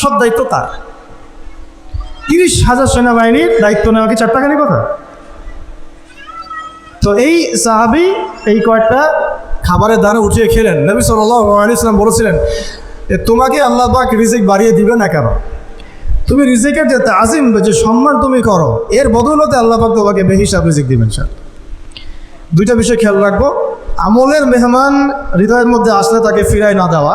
সব দায়িত্ব তার। তিরিশ হাজার সেনাবাহিনীর দায়িত্ব নেওয়া কি চারটাখানি কথা? তো এই সাহাবি এই কয়েকটা খাবারের দ্বারা উঠিয়ে খেলেন। নবী সাল্লাম বলেছিলেন তোমাকে আল্লাহ পাক রিজিক বাড়িয়ে দিবে না কেন? তুমি রিজিকের যে তাজিম যে সম্মান তুমি করো, এর বদৌলতে আল্লাহ পাক তোমাকে বেহিসাব রিজিক দিবেন স্যার। দুইটা বিষয় খেয়াল রাখব। আমলের মেহমান হৃদয়ের মধ্যে আসলে তাকে ফিরাই না দেওয়া।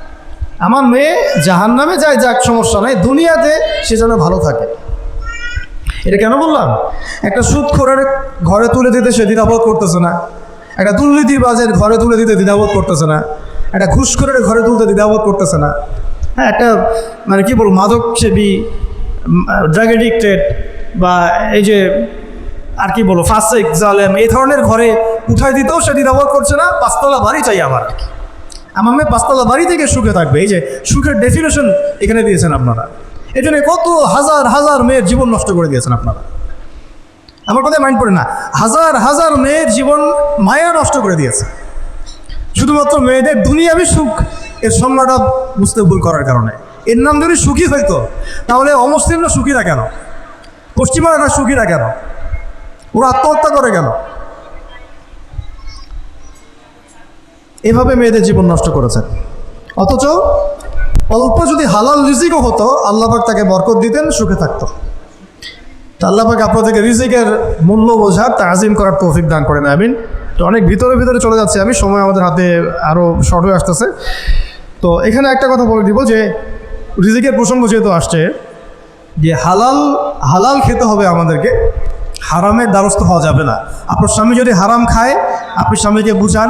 আমার মেয়ে জাহান নামে যায়, যাক, সমস্যা নাই। দুনিয়াতে সে যেন ভালো থাকে। এটা কেন বললাম? একটা সুদ খোরের ঘরে তুলে দিতে সে দ্বিধাবোধ করতেছে না। একটা দুর্নীতিবাজের ঘরে তুলে দিতে দ্বিধাবোধ করতেছে না। একটা ঘুষখোরের ঘরে তুলতে দ্বিধাবোধ করতেছে না। হ্যাঁ একটা মানে কি বলব মাদক সেবী ড্রাগ এডিক্টেড বা এই যে, আর কি বলব, ফাসেক, জালেম, এই ধরনের ঘরে উঠাই দিতেও সে দ্বিধাবোধ করছে না। পাঁচতলা বাড়ি চাই আমার আর কি। আমার মেয়ে পাঁচতলা বাড়ি থেকে সুখে থাকবে। এই যে সুখের ডেফিনেশন এখানে দিয়েছেন আপনারা। এই জন্য কত হাজার হাজার মেয়ের জীবন নষ্ট করে দিয়েছেন আপনারা। আমার কথায় মাইন্ড পড়ে না। হাজার হাজার মেয়ের জীবন মায়া নষ্ট করে দিয়েছে। শুধুমাত্র মেয়েদের দুনিয়াবি সুখ, এর সংজ্ঞাটা বুঝতে ভুল করার কারণে। এর নাম যদি সুখী হইতো তাহলে অমুসলিমরা সুখীরা কেন? পশ্চিমারা সুখীরা কেন? ওরা আত্মহত্যা করে কেন? এভাবে মেয়েদের জীবন নষ্ট করেছেন। অথচ অল্প যদি হালাল রিজিকও হতো, আল্লাপাক তাকে বরকত দিতেন, সুখে থাকতো। তো আল্লাপাক আপনাদেরকে রিজিকের মূল্য বোঝার, তাজিম করার তৌফিক দান করেন আমিন। তো অনেক ভিতরে ভিতরে চলে যাচ্ছে আমি, সময় আমাদের হাতে আরও শর্ট হয়ে আসতেছে। তো এখানে একটা কথা বলে দিব যে, রিজিকের প্রসঙ্গ যেহেতু আসছে, যে হালাল হালাল খেতে হবে আমাদেরকে, হারামের দ্বারস্থ হওয়া যাবে না। আপনার স্বামী যদি হারাম খায়, আপনি স্বামীকে বুঝান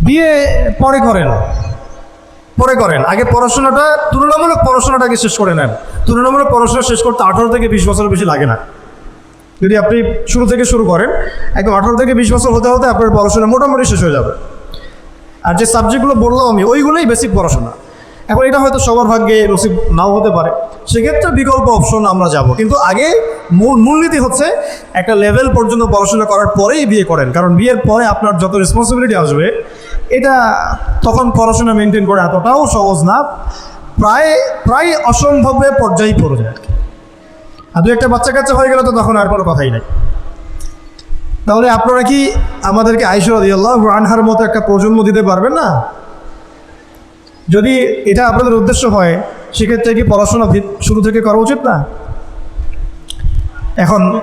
বিয়ে পরে করেন। পরে করেন। আগে পড়াশোনাটা, তুলনামূলক পড়াশোনাটাকে শেষ করে নেন। তুলনামূলক পড়াশোনা শেষ করতে আঠারো থেকে বিশ বছর বেশি লাগে না। যদি আপনি শুরু থেকে শুরু করেন, একদম আঠারো থেকে বিশ বছর হতে হতে আপনার পড়াশোনা মোটামুটি শেষ হয়ে যাবে। আর যে সাবজেক্টগুলো বললাম আমি, ওইগুলোই বেসিক পড়াশোনা। এখন এটা হয়তো সবার ভাগ্যে নসিব নাও হতে পারে। সেক্ষেত্রে বিকল্প অপশন আমরা যাব। কিন্তু আগে মূল, মূলনীতি হচ্ছে একটা লেভেল পর্যন্ত পড়াশোনা করার পরেই বিয়ে করেন। কারণ বিয়ের পরে আপনার যত রেসপন্সিবিলিটি আসবে, এটা তখন পড়াশোনা মেনটেন করা এতটাও সহজ না, প্রায় প্রায় অসম্ভবে পর্যায়ে পড়ে যায় আর দু একটা বাচ্চা কাচ্চা হয়ে গেলে তো তখন আর কোনো কথাই নাই। তাহলে আপনারা কি আমাদেরকে আইসরা আনহার মতো একটা প্রজন্ম দিতে পারবেন না? যদি এটা আপনাদের উদ্দেশ্য হয়, সেক্ষেত্রে কি পড়াশোনা শুরু থেকে করা উচিত না? এখন,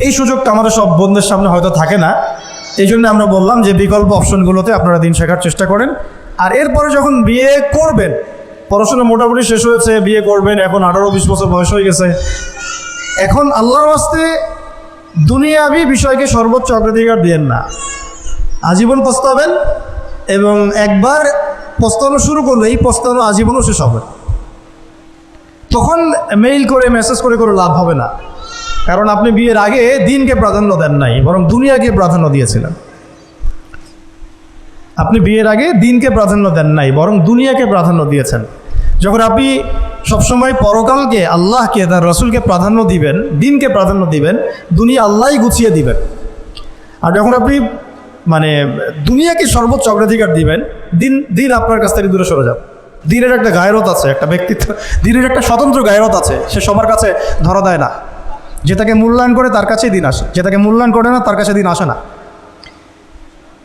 এই সুযোগটা আমাদের সব বন্ধুদের সামনে হয়তো থাকে না। এই জন্য আমরা বললাম যে বিকল্প অপশনগুলোতে আপনারা দিন শেখার চেষ্টা করেন। আর এরপরে যখন বিয়ে করবেন, পড়াশোনা মোটামুটি শেষ হয়েছে, বিয়ে করবেন, এখন আঠারো বিশ বছর বয়স হয়ে গেছে। এখন আল্লাহর বাস্তে দুনিয়াবি বিষয়কে সর্বোচ্চ অগ্রাধিকার দিয়েন না। আজীবন পস্তাবেন এবং একবার পস্তানো শুরু করলে, এই পস্তানো আজীবনও শেষ হবে। তখন মেইল করে মেসেজ করে করে লাভ হবে না। কারণ আপনি বিয়ের আগে দিনকে প্রাধান্য দেন নাই, বরং দুনিয়াকে প্রাধান্য দিয়েছিলেন। আপনি বিয়ের আগে দিনকে প্রাধান্য দেন নাই, বরং দুনিয়াকে প্রাধান্য দিয়েছেন। যখন আপনি সবসময় পরকালকে আল্লাহকে, তার রসুলকে প্রাধান্য দিবেন, দিনকে প্রাধান্য দিবেন, দুনিয়া আল্লাহই গুছিয়ে দিবেন। আর যখন আপনি মানে দুনিয়াকে সর্বোচ্চ অগ্রাধিকার দিবেন, দিন দিন আপনার কাছ থেকে দূরে সরে যাবে দিনের একটা গায়রত আছে, একটা ব্যক্তিত্ব, দিনের একটা স্বতন্ত্র গায়রত আছে, সে সবার কাছে ধরা দেয় না। যে তাকে মূল্যায়ন করে তার কাছেই দিন আসে যে তাকে মূল্যায়ন করে না তার কাছে দিন আসে না।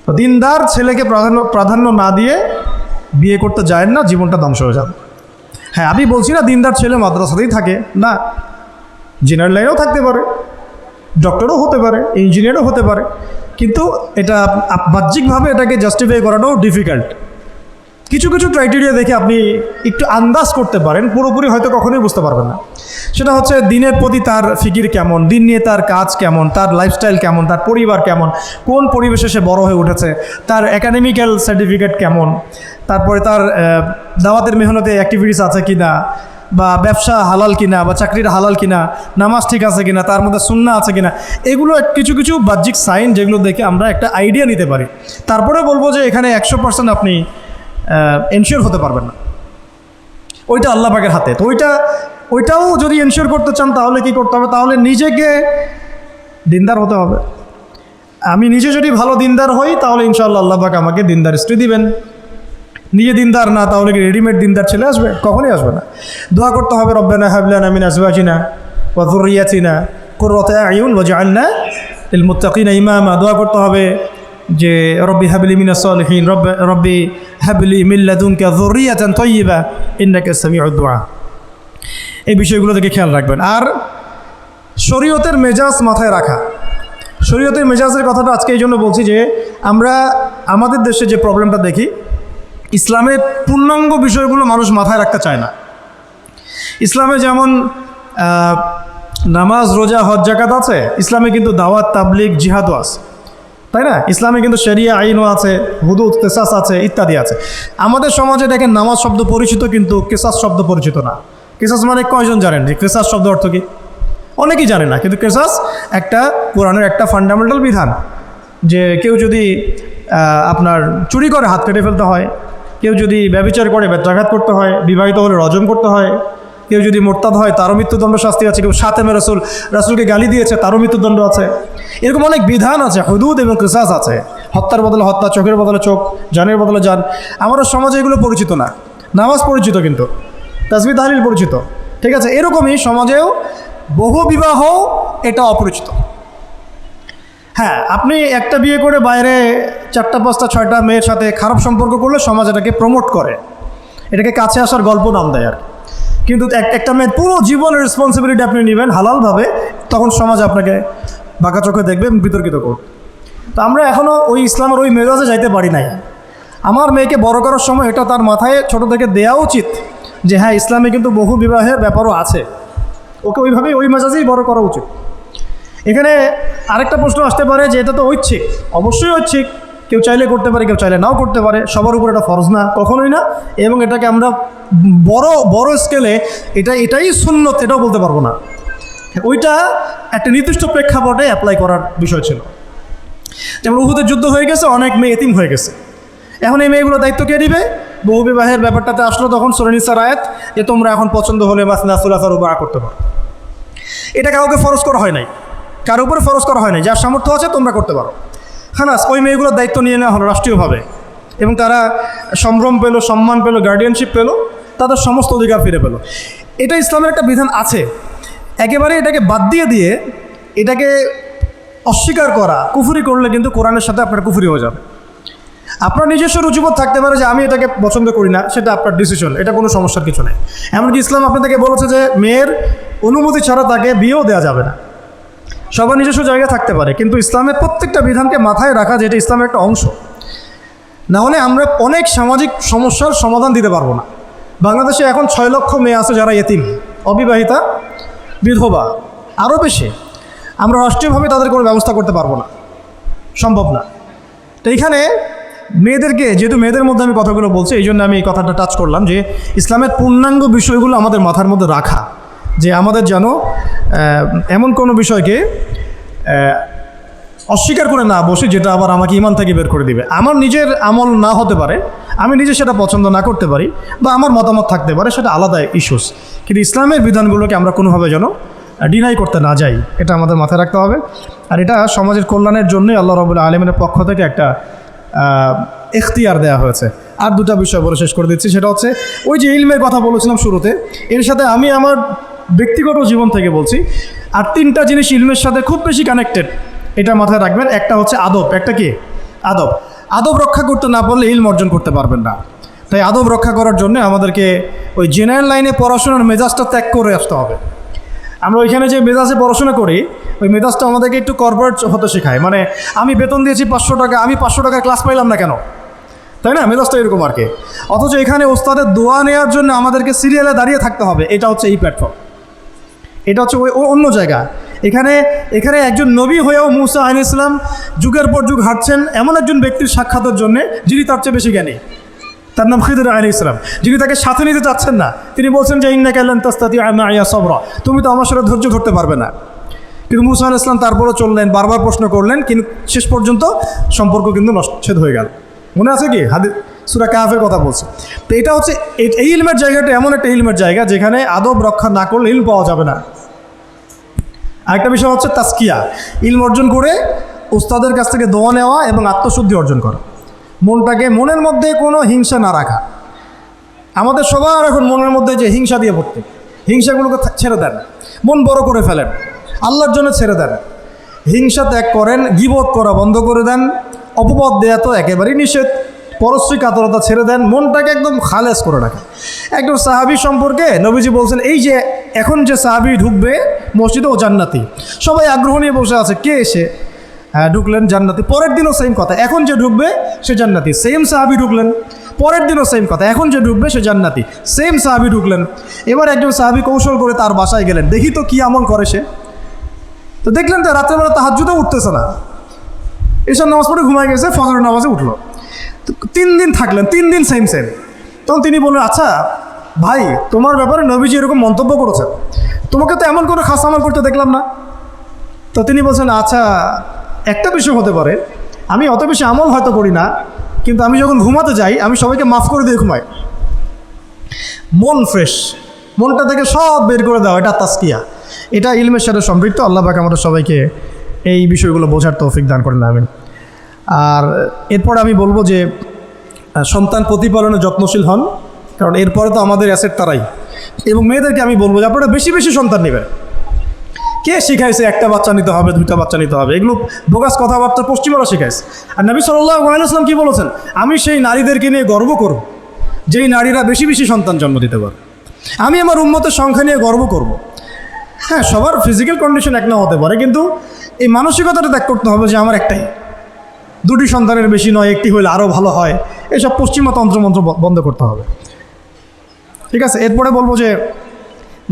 তো দিনদার ছেলেকে প্রাধান্য প্রাধান্য না দিয়ে বিয়ে করতে যায় না, জীবনটা ধ্বংস হয়ে যাবে। হ্যাঁ আমি বলছি না দিনদার ছেলে মাদ্রাসাতেই থাকে, না। জেনারেল লাইনেও থাকতে পারে, ডক্টরও হতে পারে, ইঞ্জিনিয়ারও হতে পারে কিন্তু এটা বাহ্যিকভাবে এটাকে জাস্টিফাই করাটাও ডিফিকাল্ট কিছু কিছু ক্রাইটেরিয়া দেখে আপনি একটু আন্দাজ করতে পারেন, পুরোপুরি হয়তো কখনোই বুঝতে পারবেন না। সেটা হচ্ছে দিনের প্রতি তার ফিকির কেমন, দিন নিয়ে তার কাজ কেমন, তার লাইফস্টাইল কেমন, তার পরিবার কেমন, কোন পরিবেশে সে বড় হয়ে উঠেছে, তার একাডেমিক্যাল সার্টিফিকেট কেমন, তারপরে তার দাওয়াতের মেহনতে অ্যাক্টিভিটিস আছে কি না বা ব্যবসা হালাল কিনা বা চাকরির হালাল কিনা, নামাজ ঠিক আছে কিনা, তার মধ্যে সুন্না আছে কিনা, এগুলো কিছু কিছু বাহ্যিক সাইন যেগুলো দেখে আমরা একটা আইডিয়া নিতে পারি। তারপরে বলব যে এখানে একশো পার্সেন্ট আপনি এনশিওর হতে পারবেন না। ওইটা আল্লাহ পাকের হাতে। তো ওইটা, ওইটাও যদি এনশিওর করতে চান তাহলে কি করতে হবে? তাহলে নিজেকে দিনদার হতে হবে। আমি নিজে যদি ভালো দিনদার হই, তাহলে ইনশাআল্লাহ আল্লাহ পাক আমাকে দিনদার স্ত্রী দিবেন। নিজে দিনদার না, তাহলে কি রেডিমেড দিনদার ছেলে আসবে? কখনই আসবে না। দোয়া করতে হবে, রব্বানা হাবলানা মিন আজওয়াজিনা ওয়া যুররিয়াতিনা কুররাতা আয়ুন ওয়াজআলনা লিল মুত্তাকিনা ইমামা। দোয়া করতে হবে যে, রব্বি হাবলি মিনা সলহীন, রব্বে, রব্বি হাবলি মিল্লাদুনকা যুররিয়াতান তাইয়্যিবা ইন্নাকা সামিউদ দুআ এই বিষয়গুলো থেকে খেয়াল রাখবেন। আর শরীয়তের মেজাজ মাথায় রাখা। শরীয়তের মেজাজের কথাটা আজকে এই জন্য বলছি যে, আমরা আমাদের দেশে যে প্রবলেমটা দেখি ইসলামের পূর্ণাঙ্গ বিষয়গুলো মানুষ মাথায় রাখতে চায় না। ইসলামে যেমন নামাজ, রোজা, হজ জাকাত আছে, ইসলামে কিন্তু দাওয়াত, তাবলিগ, জিহাদও আছে। তাই না? ইসলামে কিন্তু শরিয়া, আইনও আছে, হুদুদ, কেসাস আছে, ইত্যাদি আছে। আমাদের সমাজে দেখেন, নামাজ শব্দ পরিচিত কিন্তু কেসাস শব্দ পরিচিত না। কেসাস মানে কয়জন জানেন? যে কেসাস শব্দ অর্থ কি? অনেকেই জানে না, কিন্তু কেসাস একটা কোরআনের একটা ফান্ডামেন্টাল বিধান। যে কেউ যদি আপনার চুরি করে, হাত কেটে ফেলতে হয় কেউ যদি ব্যবচার করে বেত্রাঘাত করতে হয়, বিবাহিত হলে রজম করতে হয়, কেউ যদি মোরতাদ হয়, তারও মৃত্যুদণ্ড শাস্তি আছে, কেউ সাতেমে রসুল, রাসুলকে গালি দিয়েছে, তারও মৃত্যুদণ্ড আছে। এরকম অনেক বিধান আছে, হুদুদ এবং ক্রিসাস আছে। হত্যার বদলে হত্যা, চোখের বদলে চোখ, জানের বদলে যান আমাদের সমাজে এগুলো পরিচিত না। নামাজ পরিচিত কিন্তু। তাসবি তাহলিল পরিচিত। ঠিক আছে? এরকমই সমাজেও বহু বিবাহ এটা অপরিচিত। হ্যাঁ আপনি একটা বিয়ে করে বাইরে চারটা, পাঁচটা, ছয়টা মেয়ের সাথে খারাপ সম্পর্ক করলে সমাজ এটাকে প্রমোট করে। এটাকে কাছে আসার গল্প নাম দেয় আর কিন্তু এক- একটা মেয়ের পুরো জীবনের রেসপন্সিবিলিটি আপনি নেবেন হালালভাবে, তখন সমাজ আপনাকে বাঁকা চোখে দেখবে বিতর্কিত করবে। তো আমরা এখনও ওই ইসলামের ওই মেজাজে যাইতে পারি নাই। আমার মেয়েকে বড় করার সময় এটা তার মাথায় ছোট থেকে দেওয়া উচিত যে হ্যাঁ ইসলামে কিন্তু বহু বিবাহের ব্যাপারও আছে। ওকে ওইভাবেই ওই মেজাজেই বড় করা উচিত। এখানে আরেকটা প্রশ্ন আসতে পারে যে এটা তো ঐচ্ছিক। অবশ্যই ঐচ্ছিক। কেউ চাইলে করতে পারে, কেউ চাইলে নাও করতে পারে। সবার উপর এটা ফরজ না, কখনোই না। এবং এটাকে আমরা বড় বড় স্কেলে এটা, এটাই সুন্নত, এটাও বলতে পারব না। ওইটা একটা নির্দিষ্ট প্রেক্ষাপটে অ্যাপ্লাই করার বিষয় ছিল। যেমন উহুদের যুদ্ধ হয়ে গেছে, অনেক মেয়ে এতিম হয়ে গেছে। এখন এই মেয়েগুলো দায়িত্ব কে দিবে বহু বিবাহের ব্যাপারটাতে আসলো তখন সুরানিসার আয়াত, যে তোমরা এখন পছন্দ হলে মাসনা সুলাফার উপর করতে পারো। এটা কাউকে ফরজ করা হয় নাই। কারও উপরে ফরজ করা হয় নাই, যার সামর্থ্য আছে তোমরা করতে পারো। খানাস ওই মেয়েগুলোর দায়িত্ব নিয়ে নেওয়া হলো রাষ্ট্রীয়ভাবে। এবং তারা সম্ভ্রম পেল, সম্মান পেল গার্ডিয়ানশিপ পেল, তাদের সমস্ত অধিকার ফিরে পেল। এটা ইসলামের একটা বিধান আছে। একেবারে এটাকে বাদ দিয়ে দিয়ে এটাকে অস্বীকার করা, কুফুরি করলে কিন্তু কোরআনের সাথে আপনার কুফুরি হয়ে যাবে। আপনার নিজস্ব রুচিবোধ থাকতে পারে যে আমি এটাকে পছন্দ করি না, সেটা আপনার ডিসিশন এটা কোনো সমস্যার কিছু নেই। এমনকি ইসলাম আপনাদেরকে বলেছে যে মেয়ের অনুমতি ছাড়া তাকে বিয়েও দেওয়া যাবে না। সবার নিজস্ব জায়গা থাকতে পারে, কিন্তু ইসলামের প্রত্যেকটা বিধানকে মাথায় রাখা যেটা ইসলামের একটা অংশ না হলে আমরা অনেক সামাজিক সমস্যার সমাধান দিতে পারব না। বাংলাদেশে এখন ছয় লক্ষ মেয়ে আছে যারা এতিম, অবিবাহিতা, বিধবা, আরও বেশি। আমরা রাষ্ট্রীয়ভাবে তাদের কোনো ব্যবস্থা করতে পারব না, সম্ভব না। তো এইখানে মেয়েদেরকে, যেহেতু মেয়েদের মধ্যে আমি কথাগুলো বলছি, এই জন্য আমি এই কথাটা টাচ করলাম যে ইসলামের পূর্ণাঙ্গ বিষয়গুলো আমাদের মাথার মধ্যে রাখা। যে আমাদের যেন এমন কোনো বিষয়কে অস্বীকার করে না বসে যেটা আবার আমাকে ইমান থেকে বের করে দিবে। আমার নিজের আমল না হতে পারে, আমি নিজে সেটা পছন্দ না করতে পারি বা আমার মতামত থাকতে পারে, সেটা আলাদা ইস্যুস কিন্তু ইসলামের বিধানগুলোকে আমরা কোনোভাবে যেন ডিনাই করতে না যাই, এটা আমাদের মাথায় রাখতে হবে। আর এটা সমাজের কল্যাণের জন্যই আল্লাহ রবুল্লা আলমিনের পক্ষ থেকে একটা এখতিয়ার দেওয়া হয়েছে। আর দুটা বিষয় বলে শেষ করে দিচ্ছি, সেটা হচ্ছে, ওই যে ইলমের কথা বলেছিলাম শুরুতে, এর সাথে আমি আমার ব্যক্তিগত জীবন থেকে বলছি। আর তিনটা জিনিস ইলমের সাথে খুব বেশি কানেক্টেড এটা মাথায় রাখবেন। একটা হচ্ছে আদব, একটা কি? আদব। আদব রক্ষা করতে না পারলে ইলম অর্জন করতে পারবেন না। তাই আদব রক্ষা করার জন্য আমাদেরকে ওই জেনারেল লাইনে পড়াশোনার মেজাজটা ত্যাগ করে আসতে হবে। আমরা ওইখানে যে মেজাজে পড়াশোনা করি, ওই মেজাজটা আমাদেরকে একটু কর্পোরেট হতে শেখায়। মানে আমি বেতন দিয়েছি পাঁচশো টাকা, আমি পাঁচশো টাকার ক্লাস পাইলাম না কেন? তাই না? মেজাজটা এরকম আর কি। অথচ এখানে ওস্তাদের দোয়া নেওয়ার জন্য আমাদেরকে সিরিয়ালে দাঁড়িয়ে থাকতে হবে। এটা হচ্ছে এই প্ল্যাটফর্ম এটা হচ্ছে ওই অন্য জায়গা। এখানে এখানে একজন নবী হয়েও মুসা আইন ইসলাম যুগের পর যুগ হাঁটছেন এমন একজন ব্যক্তির সাক্ষাতের জন্য যিনি তার চেয়ে বেশি জ্ঞানী। তার নাম খিদুর আলী ইসলাম যিনি তাকে সাথে নিতে চাচ্ছেন না। তিনি বলছেন যে ইন্না কাল্লান তাস্তাতি আয়া সবরা। তুমি তো আমার সাথে ধৈর্য ধরতে পারবে না। কিন্তু মুসা আল ইসলাম তারপরও চললেন, বারবার প্রশ্ন করলেন, কিন্তু শেষ পর্যন্ত সম্পর্ক কিন্তু নচ্ছেদ হয়ে গেল। মনে আছে কি? হাদি সুরা কাহাফের কথা বলছে। তো এটা হচ্ছে এই- ইলমের জায়গাটা এমন একটা ইলমের জায়গা যেখানে আদব রক্ষা না করলে ইলম পাওয়া যাবে না। আরেকটা বিষয় হচ্ছে তাস্কিয়া ইলম অর্জন করে উস্তাদের কাছ থেকে দোয়া নেওয়া এবং আত্মশুদ্ধি অর্জন করা। মনটাকে মনের মধ্যে কোনো হিংসা না রাখা। আমাদের সবার এখন মনের মধ্যে যে হিংসা দিয়ে ভর্তি। হিংসাগুলোকে ছেড়ে দেন। মন বড় করে ফেলেন। আল্লাহর জন্য ছেড়ে দেন। হিংসা ত্যাগ করেন, গিবত করা বন্ধ করে দেন। অপবাদ দেয়া তো একেবারেই নিষেধ। পরশ্রী কাতরতা ছেড়ে দেন, মনটাকে একদম খালেজ করে রাখেন। একদম সাহাবি সম্পর্কে নবীজি বলছেন, এই যে এখন যে সাহাবি ঢুকবে মসজিদে, ও জান্নাতি। সবাই আগ্রহ নিয়ে বসে আছে, কে এসে হ্যাঁ ঢুকলেন জান্নাতি। পরের দিনও সেম কথা, এখন যে ঢুকবে, সে জান্নাতি। সেম সাহাবি ঢুকলেন। পরের দিনও সেম কথা, এখন যে ঢুকবে, সে জান্নাতি। সেম সাহাবি ঢুকলেন। এবার একজন সাহাবি কৌশল করে তার বাসায় গেলেন, দেখি তো কি আমল করে সে। তো দেখলেন তো রাত্রেবেলা তাহাজুদে উঠতেছে না। এসব নামাজ পড়ে ঘুমায় গেছে, ফজরের নামাজে উঠল। তিন দিন থাকলেন, তিন দিন সেম সেম তখন তিনি বললেন আচ্ছা ভাই, তোমার ব্যাপারে নবীজি এরকম মন্তব্য করেছেন। তোমাকে তো এমন করে খাস আমল করতে দেখলাম না। তো তিনি বলছেন আচ্ছা একটা বিষয় হতে পারে। আমি অত বেশি আমল হয়তো করি না, কিন্তু আমি যখন ঘুমাতে যাই, আমি সবাইকে মাফ করে দিয়ে ঘুমাই। মন ফ্রেশ মনটা থেকে সব বের করে দেওয়া, এটা তাস্কিয়া এটা ইলমের সাথে সম্পৃক্ত। আল্লাহ পাক আমাদের সবাইকে এই বিষয়গুলো বোঝার তৌফিক দান করেন, আমিন। আর এরপর আমি বলব যে সন্তান প্রতিপালনে যত্নশীল হন, কারণ এরপরে তো আমাদের অ্যাসেট তারাই। এবং মেয়েদেরকে আমি বলব যে, আপনারা বেশি বেশি সন্তান নেবেন। কে শিখাইছে একটা বাচ্চা নিতে হবে, দুইটা বাচ্চা নিতে হবে? এগুলো বোগাস কথাবার্তা পশ্চিমারা শিখাইছে। আর নবী সাল্লাহ আলাইসলাম কি বলেছেন? আমি সেই নারীদেরকে নিয়ে গর্ব করব, যেই নারীরা বেশি বেশি সন্তান জন্ম দিতে পারে। আমি আমার উন্মতের সংখ্যা নিয়ে গর্ব করব। হ্যাঁ সবার ফিজিক্যাল কন্ডিশন এক না হতে পারে, কিন্তু এই মানসিকতাটা ত্যাগ করতে হবে যে, আমার একটাই। দুটি সন্তানের বেশি নয়, একটি হলে আরও ভালো হয়। এসব পশ্চিমা তন্ত্রমন্ত্র বন্ধ করতে হবে। ঠিক আছে, এরপরে বলব যে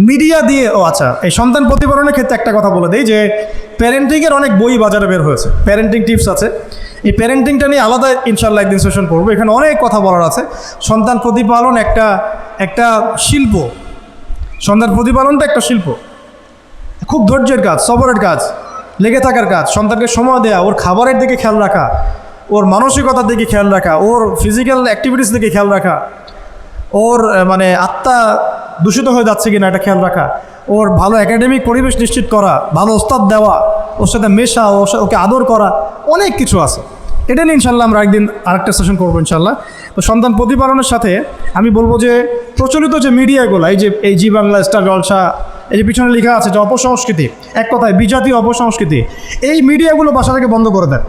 মিডিয়া দিয়ে, ও আচ্ছা এই সন্তান প্রতিপালনের ক্ষেত্রে একটা কথা বলে দিই যে প্যারেন্টিংয়ের অনেক বই বাজারে বের হয়েছে। প্যারেন্টিং টিপস আছে। এই প্যারেন্টিংটা নিয়ে আলাদা ইনশাল্লাহ একদিন সেশন করব। এখানে অনেক কথা বলার আছে। সন্তান প্রতিপালন একটা একটা শিল্প। সন্তান প্রতিপালনটা একটা শিল্প। খুব ধৈর্যের কাজ, সবরের কাজ। লেগে থাকার কাজ। সন্তানকে সময় দেওয়া ওর খাবারের দিকে খেয়াল রাখা, ওর মানসিকতার দিকে খেয়াল রাখা, ওর ফিজিক্যাল অ্যাক্টিভিটিস দিকে খেয়াল রাখা, ওর মানে আত্মা দূষিত হয়ে যাচ্ছে কিনা এটা খেয়াল রাখা, ওর ভালো একাডেমিক পরিবেশ নিশ্চিত করা, ভালো ওস্তাদ দেওয়া, ওর সাথে মেশা ওর ওকে আদর করা, অনেক কিছু আছে। এটা নিয়ে ইনশাল্লাহ আমরা একদিন আরেকটা সেশন করব ইনশাল্লাহ তো সন্তান প্রতিপালনের সাথে আমি বলব যে প্রচলিত যে মিডিয়াগুলো এই যে, এই জি বাংলা, স্টার জলসা এই যে পিছনে লেখা আছে যে অপসংস্কৃতি, এক কথায় বিজাতীয় অপসংস্কৃতি, এই মিডিয়াগুলো বাসা থেকে বন্ধ করে দেন।